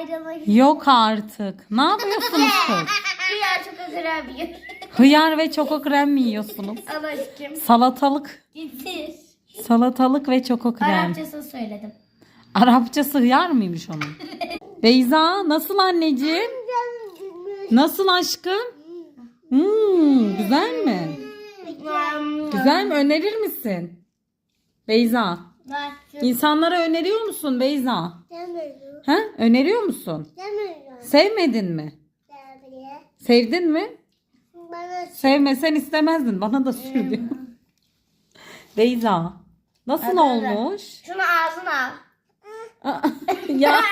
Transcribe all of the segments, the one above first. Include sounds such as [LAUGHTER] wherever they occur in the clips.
ayrılmak Yok artık. Ne yapıyorsunuz [LAUGHS] kız? Hıyar çok özür. Hıyar ve çoko krem mi yiyorsunuz? Al aşkım. Salatalık. Getir. Salatalık ve çoko krem. Arapçasını söyledim. Arapçası hıyar mıymış onun? [LAUGHS] Beyza nasıl anneciğim? Nasıl aşkım? Hmm, güzel mi? Güzel mi? Önerir misin? Beyza. İnsanlara öneriyor musun Beyza? Demiyorum. Ha? Öneriyor musun? Demiyorum. Sevmedin mi? Sevdin mi? Bana Sevmesen istemezdin. Bana da sür diyor. [LAUGHS] Beyza. Nasıl hadi. olmuş? şunu ağzına al. [LAUGHS] ya. [LAUGHS]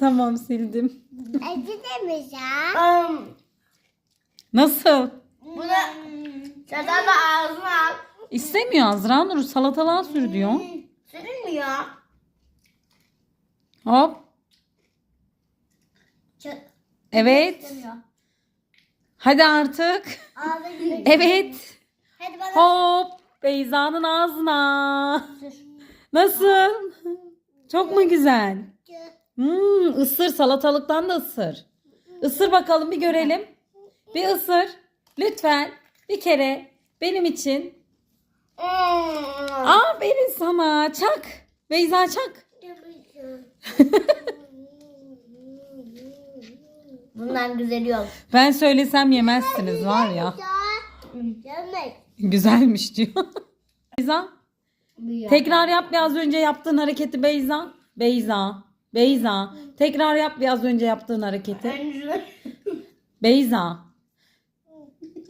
tamam sildim. Acı demiş ya. Um, Nasıl? bunu çatal da ağzına al. İstemiyor Azra Nur. Salatalığa sür diyor. Sürülmüyor. Hop. Ç- Evet. İstemiyor. Hadi artık. Evet. Hadi bana Hop. Beyza'nın ağzına. sür. Nasıl? Çok mu güzel? Hmm, ısır salatalıktan da ısır. Isır bakalım bir görelim. Bir ısır. Lütfen bir kere benim için. Aferin sana. Çak. Beyza çak. [LAUGHS] Bundan güzeli yok. Ben söylesem yemezsiniz var ya. Güzelmiş diyor. [LAUGHS] Beyza tekrar yap bir az önce yaptığın hareketi Beyza. Beyza. Beyza. Tekrar yap bir az önce yaptığın hareketi. Beyza.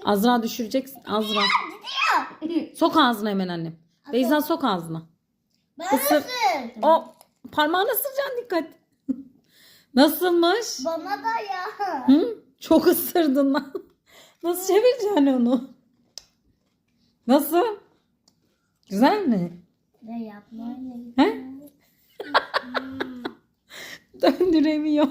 Azra düşüreceksin. Azra. Sok ağzına hemen annem. Beyza sok ağzına. Ben Isır. O parmağını ısıracaksın dikkat. [LAUGHS] Nasılmış? Bana da ya. Hı? Çok ısırdın lan. [LAUGHS] Nasıl çevireceksin onu? Nasıl? Güzel mi? Ne yapma? He? [LAUGHS] Döndüremiyor.